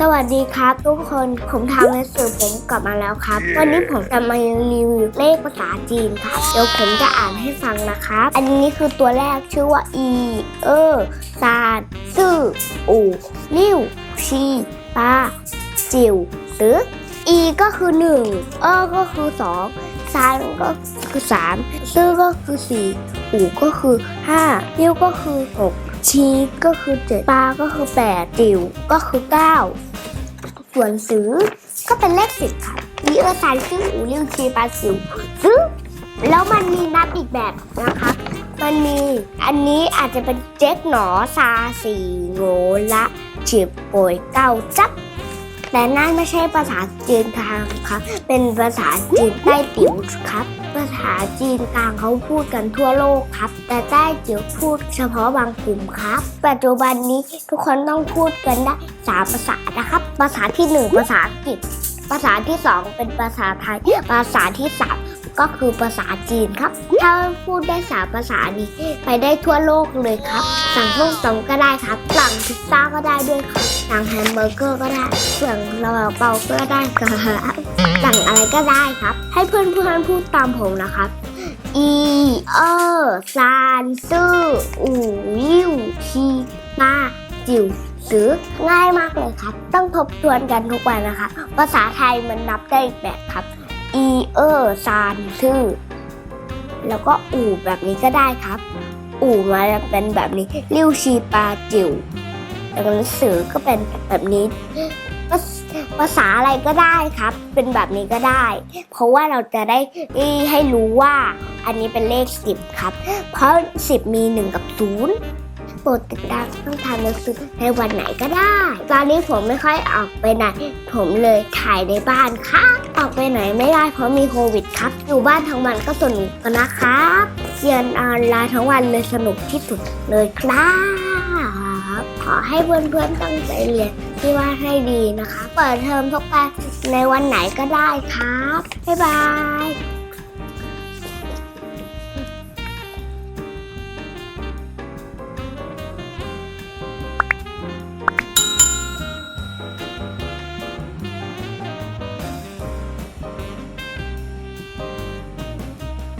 สวัสดีครับทุกคนผมทำหนังสือผมกลับมาแล้วครับ วันนี้ผมจะมารีวิวเลขภาษาจีนครับเดี๋ยวผมจะอ่านให้ฟังนะครับ อันนี้คือตัวแรกชื่อว่าอีเออซานซื่ออูลิ่วชีปาจิวหรืออีก็คือหนึ่งเออก็คือสองซานก็คือสามซื่อก็คือสี่อูก็คือห้าลิ่วก็คือหก ชีก็คือเจ็ดปาก็คือแปดจิ๋วก็คือเก้าส่วนซื้อก็เป็นเลขสิบค่ะมีเออซานซื่ออูลิ่วชีปาจิ๋วซื้อแล้วมันมีนับอีกแบบนะคะ มันมีอันนี้อาจจะเป็นเจ๊กหนอซาสีโงละฉิบโปยเก้าจับแต่นั่นไม่ใช่ภาษาจีนกลางครับ เป็นภาษาจีนใต้ติ๋วครับ ภาษาจีนกลางเขาพูดกันทั่วโลกครับ แต่ใต้จิ๋วพูดเฉพาะบางกลุ่มครับ ปัจจุบันนี้ทุกคนต้องพูดกันได้สามภาษานะครับ ภาษาที่หนึ่งภาษาอังกฤษ ภาษาที่สองเป็นภาษาไทย ภาษาที่สามก็คือภาษาจีนครับ ถ้าพูดได้สามภาษานี้ ไปได้ทั่วโลกเลยครับ สั่งส้มตำก็ได้ครับ สั่งพิซซ่าก็ได้ด้วยครับ สั่งแฮมเบอร์เกอร์ก็ได้ สั่งลาลาเปาก็ได้ครับสั่งอะ ก็ได้ครับ ให้เพื่อนเพื่อนพูดตามผมนะครับ อีเออซานซื่ออูลิ่วชีมาจิ๋วซื้อง่ายมากเลยครับ ต้องทบทวนกันทุกวันนะคะ ภาษาไทยมันนับได้อีกแบบครับ อีเออซานซื่อแล้วก็อู่แบบนี้ก็ได้ครับ อู่มาจะเป็นแบบนี้ริ้วชีปาจิ๋วแต่หนังสือก็เป็นแบบนี้ ภาษาอะไรก็ได้ครับ เป็นแบบนี้ก็ได้ เพราะว่าเราจะได้ให้รู้ว่าอันนี้เป็นเลขสิบครับ เพราะสิบมีหนึ่งกับศูนย์โปรดติดตามช่องทางหนังสือในวันไหนก็ได้ ตอนนี้ผมไม่ค่อยออกไปไหน ผมเลยถ่ายในบ้านครับ ออกไปไหนไม่ได้เพราะมีโควิดครับ อยู่บ้านทั้งวันก็สนุกกันนะครับเรียนออนไลน์ทั้งวันเลยสนุกที่สุดเลยครับ อให้เพื่อนๆตั้งใจเรียนที่ว่าให้ดีนะคะ เปิดเทอมทุกวันในวันไหนก็ได้ครับ บ๊ายบาย